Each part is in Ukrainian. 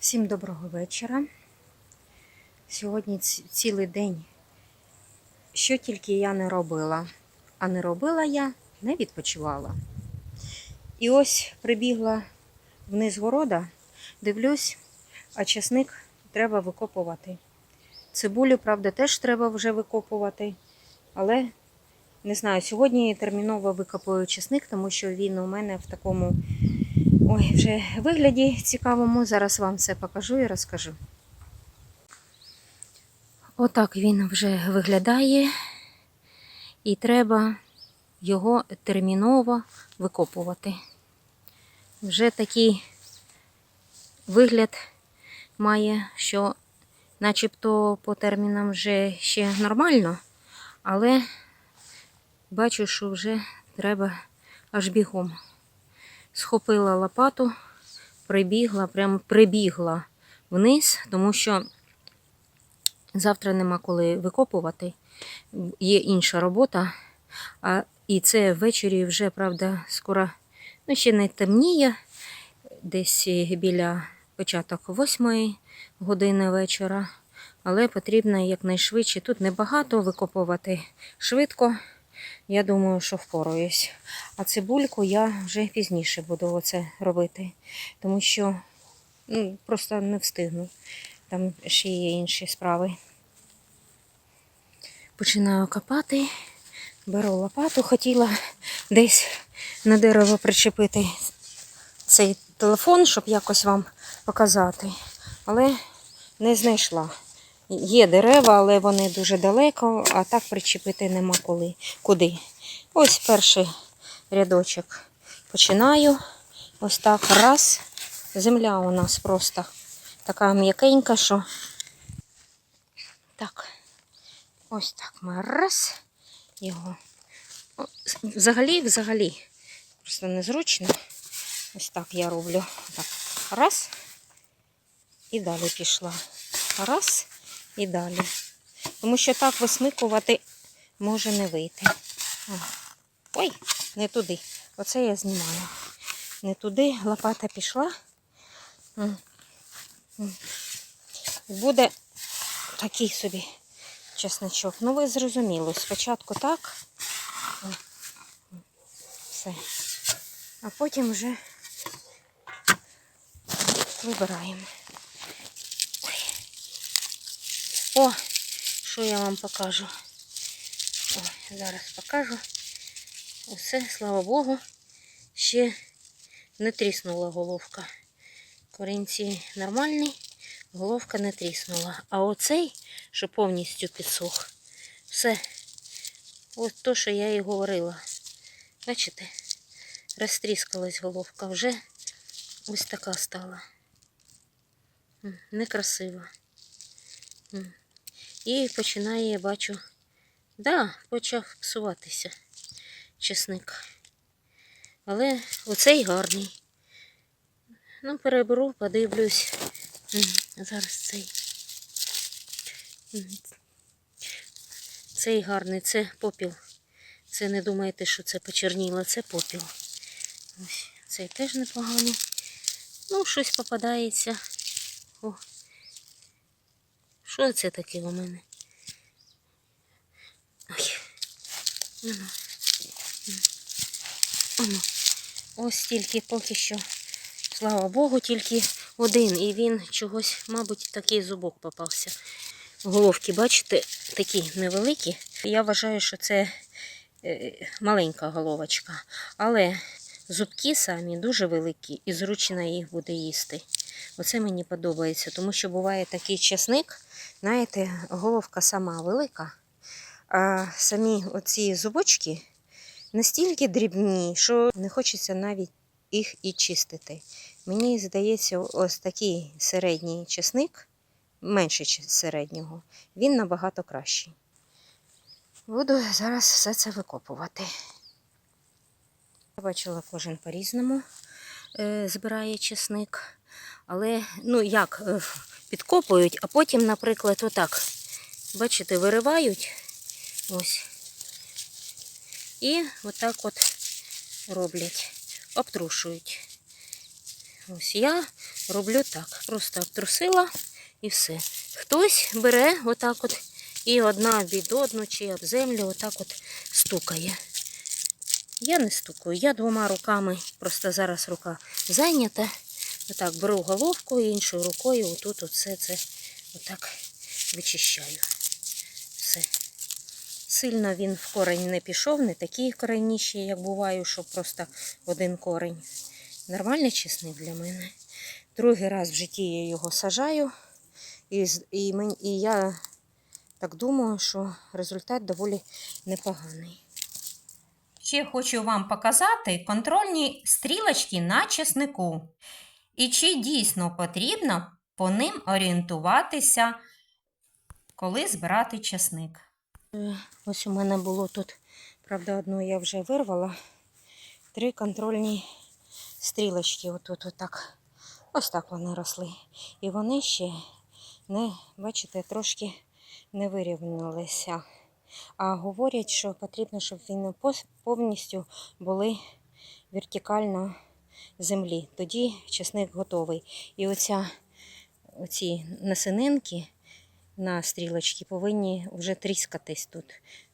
Всім доброго вечора. Сьогодні цілий день, що тільки я не робила. А не робила я, не відпочивала. І ось прибігла вниз города, дивлюсь, а часник треба викопувати. Цибулю, правда, теж треба вже викопувати. Але не знаю, сьогодні терміново викопую часник, тому що він у мене в такому Ой, вже вигляді цікавому. Зараз вам все покажу і розкажу. Отак він вже виглядає, і треба його терміново викопувати. Вже такий вигляд має, що начебто по термінам вже ще нормально, але бачу, що вже треба аж бігом схопила лопату, прибігла, прям прибігла вниз, тому що завтра нема коли викопувати. Є інша робота. А, і це ввечері вже, правда, скоро ну, ще не темніє, десь біля початок восьмої години вечора. Але потрібно якнайшвидше. Тут небагато викопувати швидко. Я думаю, що впораюсь. А цибульку я вже пізніше буду оце робити, тому що ну, просто не встигну. Там ще є інші справи. Починаю копати, беру лопату, хотіла десь на дерево причепити цей телефон, щоб якось вам показати, але не знайшла. Є дерева, але вони дуже далеко, а так причепити нема коли. Куди. Ось перший рядочок. Починаю. Ось так раз. Земля у нас просто така м'якенька, що. Так. Ось так ми раз. Його. Взагалі, взагалі. Просто незручно. Ось так я роблю. Так. Раз. І далі пішла. Раз і далі. Тому що так висмикувати може не вийти. Ой, не туди. Оце я знімаю. Не туди лопата пішла. М. Буде такий собі чесночок. Ну, ви зрозуміли. Спочатку так. Все. А потім вже вибираємо. О, що я вам покажу? О, зараз покажу. Усе, слава Богу, ще не тріснула головка. Корінці нормальні, головка не тріснула. А оцей, що повністю підсох, все. Ось то, що я і говорила. Бачите, розтріскалась головка, вже ось така стала. Некрасива. І починає, бачу, да, почав псуватися чесник. Але оцей гарний. Ну, переберу, подивлюсь. Зараз цей. Цей гарний, це попіл. Це не думайте, що це почерніло, це попіл. Ось, цей теж непоганий. Ну, щось попадається. О, що це таке у мене? Ой. Ну, ну. Оно. Ось тільки поки що, слава Богу, тільки один. І він чогось, мабуть, такий зубок попався. Головки, бачите, такі невеликі. Я вважаю, що це е, маленька головочка. Але зубки самі дуже великі і зручно їх буде їсти. Оце мені подобається, тому що буває такий чесник, знаєте, головка сама велика, а самі оці зубочки настільки дрібні, що не хочеться навіть їх і чистити. Мені здається, ось такий середній чесник, менше середнього, він набагато кращий. Буду зараз все це викопувати. Я бачила, кожен по-різному е, збирає чесник. Але, ну як, е, підкопують, а потім, наприклад, отак, бачите, виривають ось. І отак от роблять, обтрушують. Ось я роблю так. Просто обтрусила і все. Хтось бере отак от і одна від одну чи об землю отак от стукає. Я не стукаю, я двома руками, просто зараз рука зайнята. Отак беру головку і іншою рукою отут оце це отак вичищаю. Все. Сильно він в корень не пішов, не такі кореніші, як буваю, що просто один корень. Нормальний чесник для мене. Другий раз в житті я його сажаю, і, і, мен- і я так думаю, що результат доволі непоганий. Ще хочу вам показати контрольні стрілочки на чеснику. І чи дійсно потрібно по ним орієнтуватися, коли збирати чесник. Е, Ось у мене було тут, правда, одну я вже вирвала. Три контрольні стрілочки. Отут, отак. Ось так вони росли. І вони ще не, бачите, трошки не вирівнялися. А говорять, що потрібно, щоб вони повністю були вертикально землі. Тоді чесник готовий. І оця, оці насининки на стрілочки повинні вже тріскатись тут.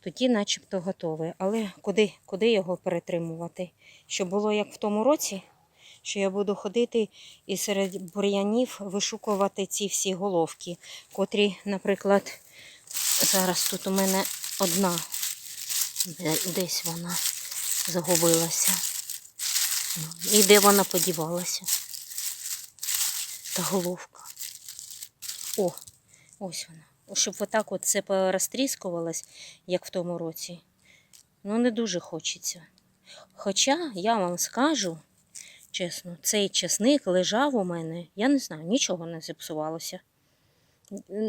Тоді начебто готовий. Але куди, куди його перетримувати? Щоб було як в тому році, що я буду ходити і серед бур'янів вишукувати ці всі головки, котрі, наприклад, зараз тут у мене одна, десь вона загубилася. І де вона подівалася? Та головка. О, ось вона. Щоб отак от це порозтріскувалось, як в тому році. Ну, не дуже хочеться. Хоча я вам скажу, чесно, цей чесник лежав у мене, я не знаю, нічого не зіпсувалося.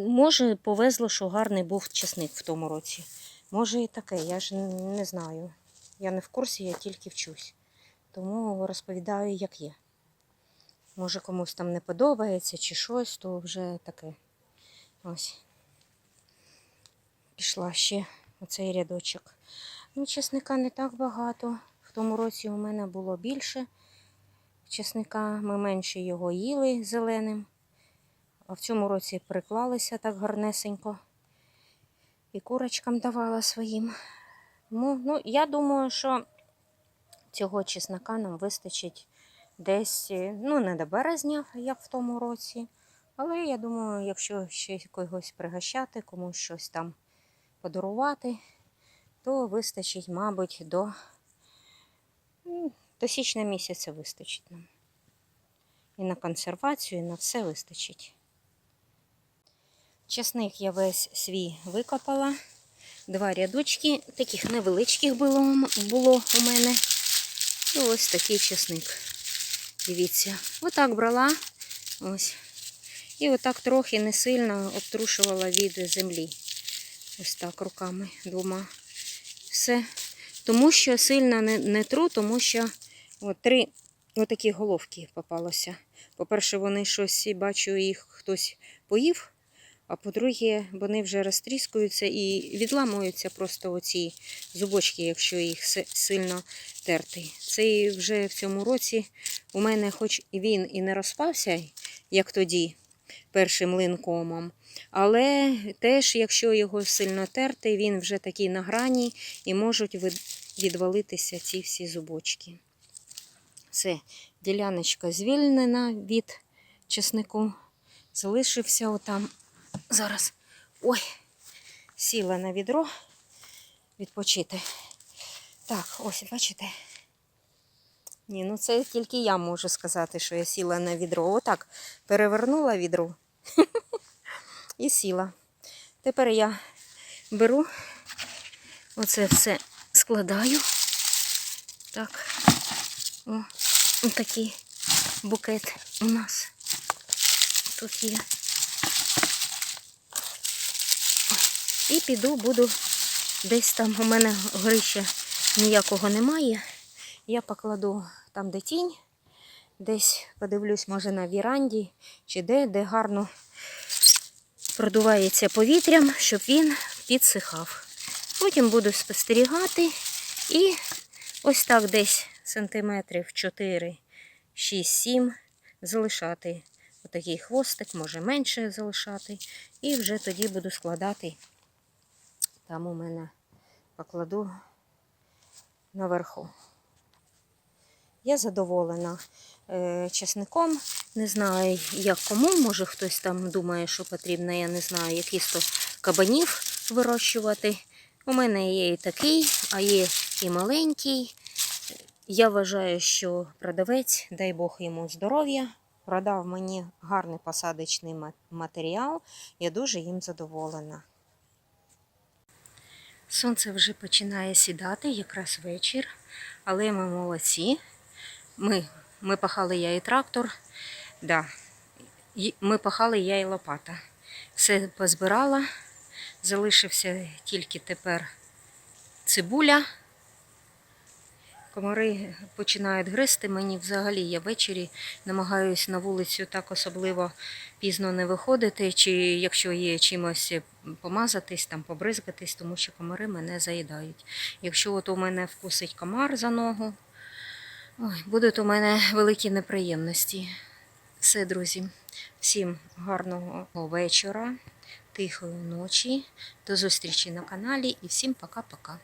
Може, повезло, що гарний був чесник в тому році. Може і таке, я ж не знаю. Я не в курсі, я тільки вчусь. Тому розповідаю, як є. Може, комусь там не подобається чи щось, то вже таке. Ось. Пішла ще оцей рядочок. Ну, чесника не так багато. В тому році у мене було більше чесника. Ми менше його їли зеленим. А в цьому році приклалися так гарнесенько. І курочкам давала своїм. Ну, ну, я думаю, що цього чеснока нам вистачить десь, е, ну, не до березня, як в тому році. Але я думаю, якщо ще когось пригощати, комусь щось там подарувати, то вистачить, мабуть, до, м, до січня місяця вистачить нам. І на консервацію, і на все вистачить. Часник я весь свій викопала. Два рядочки, таких невеличких було, було у мене. І ось такий часник. Дивіться, отак брала. Ось. І отак трохи не сильно обтрушувала від землі. Ось так руками двома. Все. Тому що сильно не, не тру, тому що от три отакі головки попалося. По-перше, вони щось, бачу, їх хтось поїв, а по-друге, вони вже розтріскуються і відламуються просто оці зубочки, якщо їх сильно терти. Це вже в цьому році у мене, хоч він і не розпався, як тоді, першим линкомом, але теж, якщо його сильно терти, він вже такий на грані і можуть відвалитися ці всі зубочки. Це діляночка звільнена від чеснику. Залишився отам. Зараз. Ой, сіла на відро відпочити. Так, ось, бачите? Ні, ну це тільки я можу сказати, що я сіла на відро. Отак перевернула відро і сіла. Тепер я беру, оце все складаю. Так, о, такий букет у нас тут є. І піду, буду десь там у мене горища ніякого немає. Я покладу там, де тінь, десь подивлюсь, може, на віранді, чи де, де гарно продувається повітрям, щоб він підсихав. Потім буду спостерігати і ось так десь сантиметрів 4, 6, 7 залишати отакий хвостик, може менше залишати. І вже тоді буду складати. Там у мене покладу наверху. Я задоволена е, часником. Не знаю, як кому. Може хтось там думає, що потрібно, я не знаю, якийсь то кабанів вирощувати. У мене є і такий, а є і маленький. Я вважаю, що продавець, дай Бог йому здоров'я, продав мені гарний посадочний матеріал. Я дуже їм задоволена. Сонце вже починає сідати, якраз вечір, але ми молодці. Ми, ми пахали я і трактор. Да. Ми пахали я і лопата. Все позбирала. Залишився тільки тепер цибуля. Комари починають гризти. Мені взагалі я ввечері намагаюся на вулицю так особливо пізно не виходити, чи якщо є чимось помазатись, там побризгатись, тому що комари мене заїдають. Якщо от у мене вкусить комар за ногу, ой, будуть у мене великі неприємності. Все, друзі, всім гарного вечора, тихої ночі, до зустрічі на каналі і всім пока-пока.